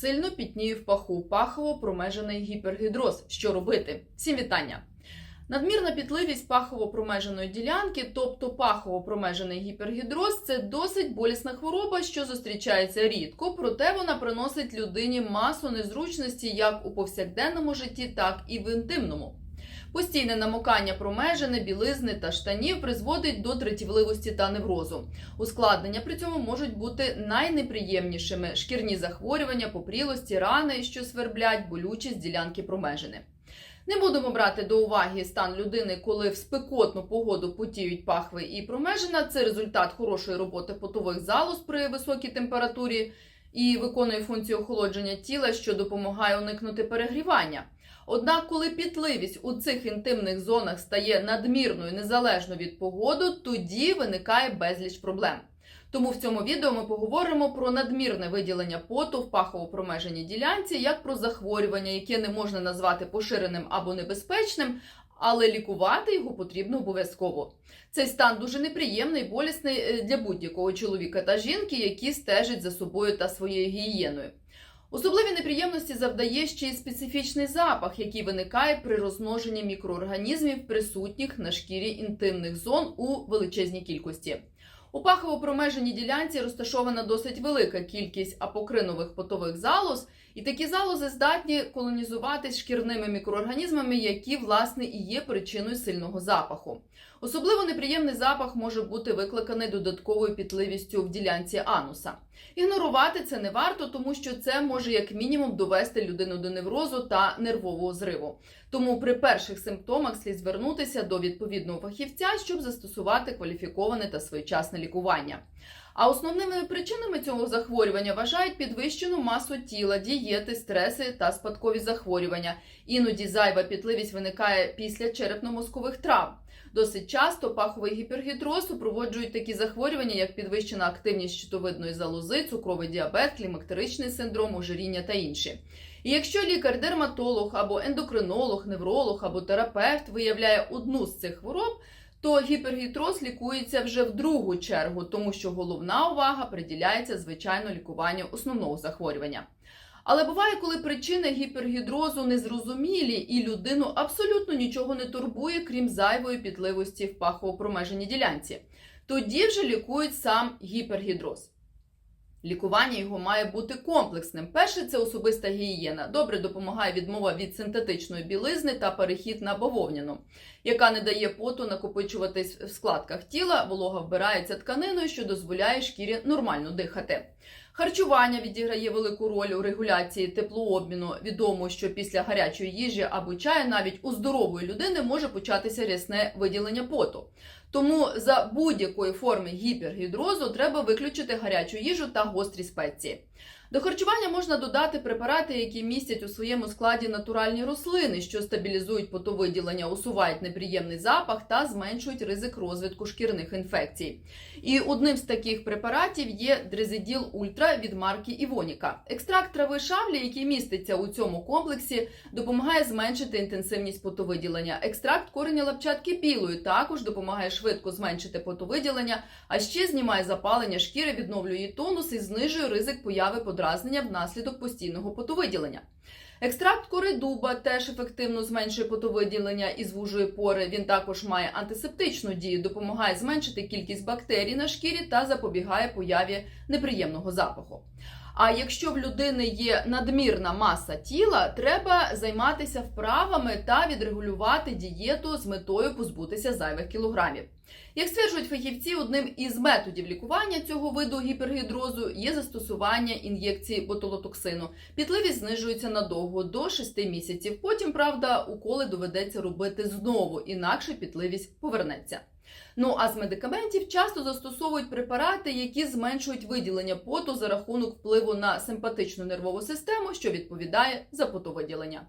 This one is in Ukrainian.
Сильно пітніє в паху, пахово промежений гіпергідроз. Що робити? Всім вітання! Надмірна пітливість пахово-промеженої ділянки, тобто пахово-промежений гіпергідроз, це досить болісна хвороба, що зустрічається рідко, проте вона приносить людині масу незручності як у повсякденному житті, так і в інтимному. Постійне намокання промежини, білизни та штанів призводить до третівливості та неврозу. Ускладнення при цьому можуть бути найнеприємнішими: шкірні захворювання, попрілості, рани, що сверблять, болючість ділянки промежини. Не будемо брати до уваги стан людини, коли в спекотну погоду потіють пахви і промежина. Це результат хорошої роботи потових залоз при високій температурі і виконує функцію охолодження тіла, що допомагає уникнути перегрівання. Однак, коли пітливість у цих інтимних зонах стає надмірною незалежно від погоди, тоді виникає безліч проблем. Тому в цьому відео ми поговоримо про надмірне виділення поту в пахово-промеженій ділянці, як про захворювання, яке не можна назвати поширеним або небезпечним, але лікувати його потрібно обов'язково. Цей стан дуже неприємний, болісний е, для будь-якого чоловіка та жінки, які стежать за собою та своєю гігієною. Особливі неприємності завдає ще й специфічний запах, який виникає при розмноженні мікроорганізмів, присутніх на шкірі інтимних зон у величезній кількості. У пахово-промеженій ділянці розташована досить велика кількість апокринових потових залоз, і такі залози здатні колонізуватись шкірними мікроорганізмами, які власне і є причиною сильного запаху. Особливо неприємний запах може бути викликаний додатковою пітливістю в ділянці ануса. Ігнорувати це не варто, тому що це може як мінімум довести людину до неврозу та нервового зриву. Тому при перших симптомах слід звернутися до відповідного фахівця, щоб застосувати кваліфіковане та своєчасне лікування. А основними причинами цього захворювання вважають підвищену масу тіла, дієти, стреси та спадкові захворювання. Іноді зайва пітливість виникає після черепно-мозкових травм. Досить часто паховий гіпергідроз супроводжують такі захворювання, як підвищена активність щитовидної залози, цукровий діабет, клімактеричний синдром, ожиріння та інші. І якщо лікар-дерматолог або ендокринолог, невролог або терапевт виявляє одну з цих хвороб, то гіпергідроз лікується вже в другу чергу, тому що головна увага приділяється звичайно лікуванню основного захворювання. Але буває, коли причини гіпергідрозу незрозумілі, і людину абсолютно нічого не турбує, крім зайвої підливості в пахово-промеженій ділянці. Тоді вже лікують сам гіпергідроз. Лікування його має бути комплексним. Перше це особиста гігієна. Добре допомагає відмова від синтетичної білизни та перехід на бавовняну, яка не дає поту накопичуватись в складках тіла, волога вбирається тканиною, що дозволяє шкірі нормально дихати. Харчування відіграє велику роль у регуляції теплообміну. Відомо, що після гарячої їжі або чаю навіть у здорової людини може початися рясне виділення поту. Тому за будь-якої форми гіпергідрозу треба виключити гарячу їжу та гострі спеції. До харчування можна додати препарати, які містять у своєму складі натуральні рослини, що стабілізують потовиділення, усувають неприємний запах та зменшують ризик розвитку шкірних інфекцій. І одним з таких препаратів є дрезиділ ультра від марки Івоніка. Екстракт трави шавлі, який міститься у цьому комплексі, допомагає зменшити інтенсивність потовиділення. Екстракт кореня лапчатки білої також допомагає швидко зменшити потовиділення, а ще знімає запалення шкіри, відновлює тонус і знижує ризик появи подразнення внаслідок постійного потовиділення. Екстракт кори дуба теж ефективно зменшує потовиділення і звужує пори. Він також має антисептичну дію, допомагає зменшити кількість бактерій на шкірі та запобігає появі неприємного запаху. А якщо в людини є надмірна маса тіла, треба займатися вправами та відрегулювати дієту з метою позбутися зайвих кілограмів. Як стверджують фахівці, одним із методів лікування цього виду гіпергідрозу є застосування ін'єкції ботулотоксину. Пітливість знижується надовго до 6 місяців. Потім, правда, уколи доведеться робити знову, інакше пітливість повернеться. Ну а з медикаментів часто застосовують препарати, які зменшують виділення поту за рахунок впливу на симпатичну нервову систему, що відповідає за потовиділення.